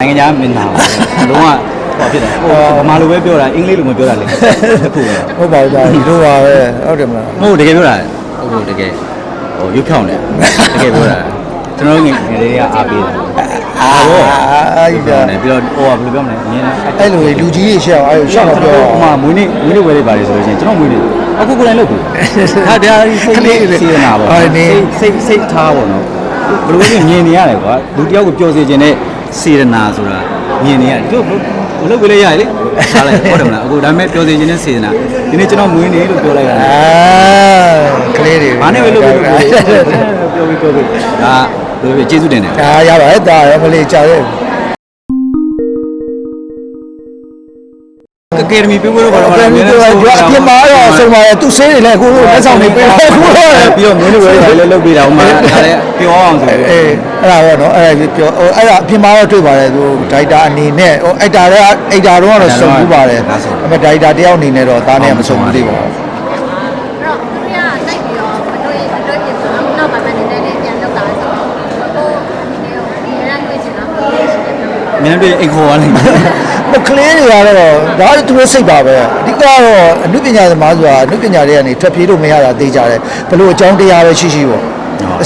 နိုင်ငံခြားမင်းသားပါလုံးဝဟောဖြစ်တယ်ဟိုဗမာလိုပဲပြောတာအင်္ဂလိပ်လိုမပြောတာလေတစ်ခုပဲဟုတ်ပါဘူးဒါဒီလိုပါပဲဟုတ်တယ်မလားမဟုတ်တကယ်ပြောတာဟုတ်ဟုတ်တကယ်ဟိုရုပ်ဖြောင်းတယ်တကယ်ပြောတာကျွန်တော်တို့ငယ်ငယ်လေးကအားပေးတာအာအာကြီးပြောကတယ်ပြီးတော့ဟိုကဘယ်လိုပြောမလဲအရင်ကအဲ့လိုလူကြီးတွေရှေ့အောင်အဲ့လိုရှောက်တော့ပြောဟိုမှာမွေးနေ့မွေးနေ့ဝယ်လေးပါတယ်ဆိုလို့ရှိရင်ကျွန်တော်မွေးနေ့အခုကိုယ်တိုင်လုပ်ပြီဟာတရားစိတ်စေရနာပေါ့စိတ်စိတ်စိတ်ထားပေါ့နော်ဘယ်လိုလဲမြင်နေရတယ်ကွာလူတယောက်ကိုပျော်စေခြင်းနဲ့ စေရနာဆိုတာမြင်နေရတယ်တို့မလုပ်ကြလေရလေဟာလေဟုတ်တယ်မလားအခုဒါပေမဲ့ပျော်စေခြင်းနဲ့စေရနာဒီနေ့ကျွန်တော်မွေးနေ့လို့ပြောလိုက်ရတယ်အာကလေးတွေဘာနဲ့ပဲလုပ်လို့ပြောပြီးပြောပြီးဒါဘယ်လိုပဲကျေးဇူးတင်တယ်ဒါရပါတယ်ဒါရမလေးကြာရဲ့ ကကယ်ဒမီပြိုးလို့ဘာလို့အဲ့လဲဒီတော့အပြင်မှာတော့ဆုံးပါတယ်သူဆေးတွေလည်းအခုလိုလက်ဆောင်တွေပေးတယ်အခုတော့ပြီးတော့မင်းတို့ပဲလည်းလုပ်ပေးတာဥမာဒါလည်းပြောအောင်ဆိုပြီးအေးအဲ့ဒါပေါ့နော်အဲ့ဒါပြောဟိုအဲ့ဒါအပြင်မှာတော့တွေ့ပါတယ်သူဒိုက်တာအနေနဲ့ဟိုအိုက်တာတော့အိုက်တာတော့ကတော့စုံဘူးပါတယ်ဒါပေမဲ့ဒိုက်တာတယောက်အနေနဲ့တော့သားနဲ့မစုံဘူးသေးပါဘူးအဲ့တော့သူတို့ကတိုက်ပြီးတော့မတွေ့မတွေ့ပြင်ဆိုတော့နောက်ပိုင်းမှာနည်းနည်းလေးပြန်လောက်လာဆိုတော့ဟိုအနေနဲ့ဒီရန်တွေ့ချင်တာဟုတ်တယ်ရှိတယ်ပြောမင်းတို့အိမ်ခေါ်ရလိမ့်မယ် ဟိုကလေးတွေကတော့ဒါသူတို့စိတ်ပါပဲအဓိကတော့အနုပညာသမားဆိုတာအနုပညာတွေကနေထွက်ပြေးလို့မရတာသိကြတယ်ဘလို့အကြောင်းတရားပဲရှိရှိပေါ့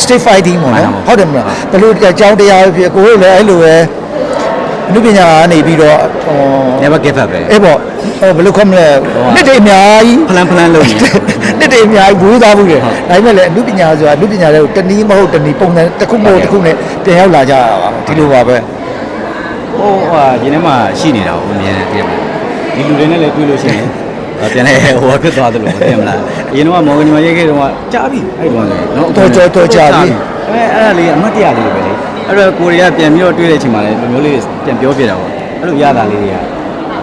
state fighting ပေါ့နော်ဟုတ်တယ်မလားဘလို့အကြောင်းတရားပဲဖြစ်ကိုယ်လည်းအဲ့လိုပဲအနုပညာကနေပြီးတော့ဟို never give up ပဲအဲ့ပေါ့ဟိုဘလို့ခေါမလဲနှစ်တွေအများကြီးဖလန်ဖလန်လုပ်နေနှစ်တွေအများကြီးဘူးသားဘူးတယ်ဒါပေမဲ့လည်းအနုပညာဆိုတာအနုပညာတွေကိုတနည်းမဟုတ်တနည်းပုံစံတစ်ခုမဟုတ်တစ်ခုနဲ့ပြန်ရောက်လာကြတာပါဒီလိုပါပဲ ဟိုဟာဒီထဲမှာရှိနေတာကိုအမြဲတမ်းသိရမှာဒီလူတွေနဲ့လည်းတွေ့လို့ရှိရင်ပြန်လဲဟိုဖြစ်သွားသလိုသိရမလားအရင်တော့မော်ဂန်ညီမရေးခဲ့တော့ကြားပြီအဲ့တော့လေနော်အဲအဲ့ဒါလေးအမှတ်တရလေးပဲလေအဲ့တော့ကိုရီးယားပြန်ပြီးတော့တွေ့တဲ့အချိန်မှာလည်းလူမျိုးလေးပြန်ပြောပြတာပေါ့အဲ့လိုရတာလေးတွေက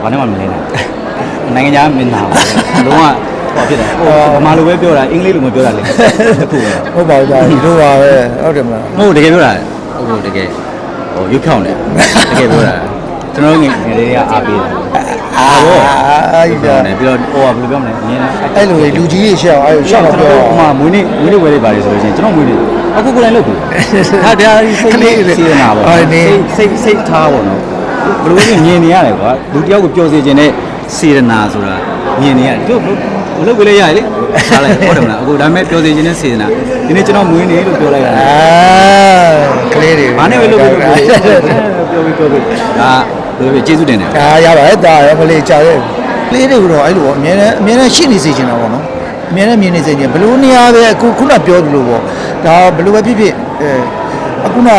ဘာနဲ့မှမလဲနိုင်နိုင်ငံခြားမင်းသားပါလုံးဝဟောဖြစ်တယ်ဟိုဗမာလိုပဲပြောတာအင်္ဂလိပ်လိုမပြောတာလေတစ်ခုပဲဟုတ်ပါဘူးဒါဒီလိုပါပဲဟုတ်တယ်မလားမဟုတ်တကယ်ပြောတာဟုတ်ဟုတ်တကယ် ဟိုရုပ်ဖြောင်းတယ်တကယ်ပြောတာကျွန်တော်ငယ်ငယ်လေးကအားပေးတာအာအာကြီးကပြောတယ်ပြီးတော့ဟိုကဘယ်လိုပြောမလဲအရင်ကအဲ့လိုလူကြီးတွေရှေ့အောင်အဲ့လိုရှောက်တော့ပြောဟိုမှာမွေးနေ့မွေးနေ့ဝယ်လေးပါတယ်ဆိုလို့ရှိရင်ကျွန်တော်မွေးနေ့အခုကိုယ်တိုင်လုပ်ပြီဟာတရားစိတ်စေရနာပေါ့စိတ်စိတ်စိတ်ထားပေါ့နော်ဘယ်လိုလဲမြင်နေရတယ်ကွာလူတယောက်ကိုပျော်စေခြင်းနဲ့စေရနာဆိုတာမြင်နေရတယ်တို့ မလုပ်ကြလေရလေဟာလေဟုတ်တယ်မလားအခုဒါပေမဲ့ပျော်စေခြင်းနဲ့စေရနာဒီနေ့ကျွန်တော်မွေးနေ့လို့ပြောလိုက်ရတယ်အာကလေးတွေဘာနဲ့ပဲလုပ်လို့ပြောပြီးပြောပြီးဒါဘယ်လိုပဲကျေးဇူးတင်တယ်ဒါရပါတယ်ဒါရမလေးကြာရဲ့ကလေးတွေကတော့အဲ့လိုပေါ့အများနဲ့အများနဲ့ရှိနေစေချင်တာပေါ့နော်အများနဲ့မြင်နေစေချင်ဘလို့နေရာပဲအခုခုနပြောသလိုပေါ့ဒါဘလို့ပဲဖြစ်ဖြစ်အဲအခုန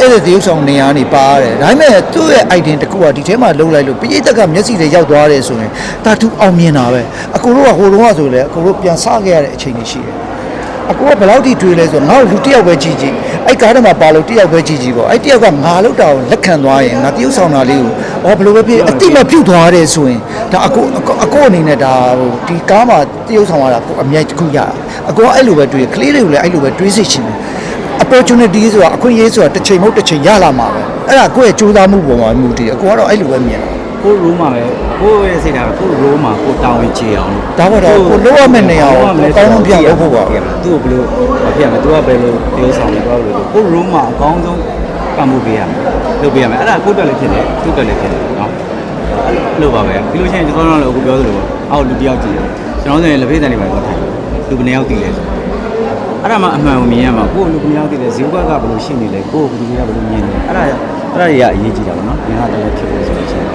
အဲ့ဒီတရုပ်ဆောင်နေရာနေပါရတယ်ဒါပေမဲ့သူ့ရဲ့ item တစ်ခုကဒီထဲမှာလုံးလိုက်လို့ပိဋကကမျက်စိတွေရောက်သွားတယ်ဆိုရင်ဒါသူအောင်မြင်တာပဲအကိုတို့ကဟိုတုန်းကဆိုလေအကိုတို့ပြန်စခဲ့ရတဲ့အချိန်တွေရှိတယ်အကူကဘယ်လောက်ထိတွေးလဲဆိုတော့ငါ့ကိုလူတစ်ယောက်ပဲကြည့်ကြည့်အဲ့ကားထဲမှာပါလို့တစ်ယောက်ပဲကြည့်ကြည့်ပေါ့အဲ့တစ်ယောက်ကငါလောက်တာကိုလက်ခံသွားရင်ငါတရုပ်ဆောင်တာလေးကိုအော်ဘယ်လိုပဲဖြစ်အတိမပြုတ်သွားတယ်ဆိုရင်ဒါအကူအကူအနေနဲ့ဒါဟိုဒီကားမှာတရုပ်ဆောင်ရတာကိုအမြိုက်တစ်ခုရတာအကူကအဲ့လိုပဲတွေးကလေးတွေကိုလည်းအဲ့လိုပဲတွေးစိတ်ချင်တယ် opportunity ဆိုတာအခွင့်အရေးဆိုတာတစ်ချိန်မဟုတ်တစ်ချိန်ရလာမှာပဲအဲ့ဒါကိုယ့်ရဲ့ကြိုးစားမှုပေါ်မှာမူတည်အကူကတော့အဲ့လိုပဲမြင်တာကိုရိုးမှာပဲကိုရဲ့စိတ်ထားကိုရိုးမှာကိုတောင်းဝင်ချေအောင်ဒါပေါ့တော့ကိုလိုရမယ့်နေရာကိုကိုကောင်းဆုံးပြလုပ်ဖို့ပါပဲသူ့ကိုဘယ်လိုဖြစ်ရမလဲသူကဘယ်လိုပြောဆောင်လဲကိုဘယ်လိုကိုရိုးမှာအကောင်းဆုံးပံ့ပိုးပေးရမယ်လုပ်ပေးရမယ်အဲ့ဒါကိုတက်လည်းဖြစ်တယ်သူ့တက်လည်းဖြစ်တယ်နော်အဲ့လိုပါပဲပြီးလို့ရှိရင်ကျွန်တော်တို့လည်းအခုပြောသလိုအောက်လူတယောက်ကြည့်တယ်ကျွန်တော်တို့လည်းလက်ဖေးတန်တွေပါတော့ထိုင်လူဘယ်နှယောက်တည်လဲဆို အဲ့ဒါမှအမှန်ကိုမြင်ရမှာကိုလူဘယ်နှယောက်တည်လဲဇီဝကကဘယ်လိုရှိနေလဲကိုဘယ်သူကဘယ်လိုမြင်နေလဲအဲ့ဒါအဲ့ဒါတွေကအရေးကြီးတာပေါ့နော်ဉာဏ်ကလည်းဖြစ်ဖို့ဆို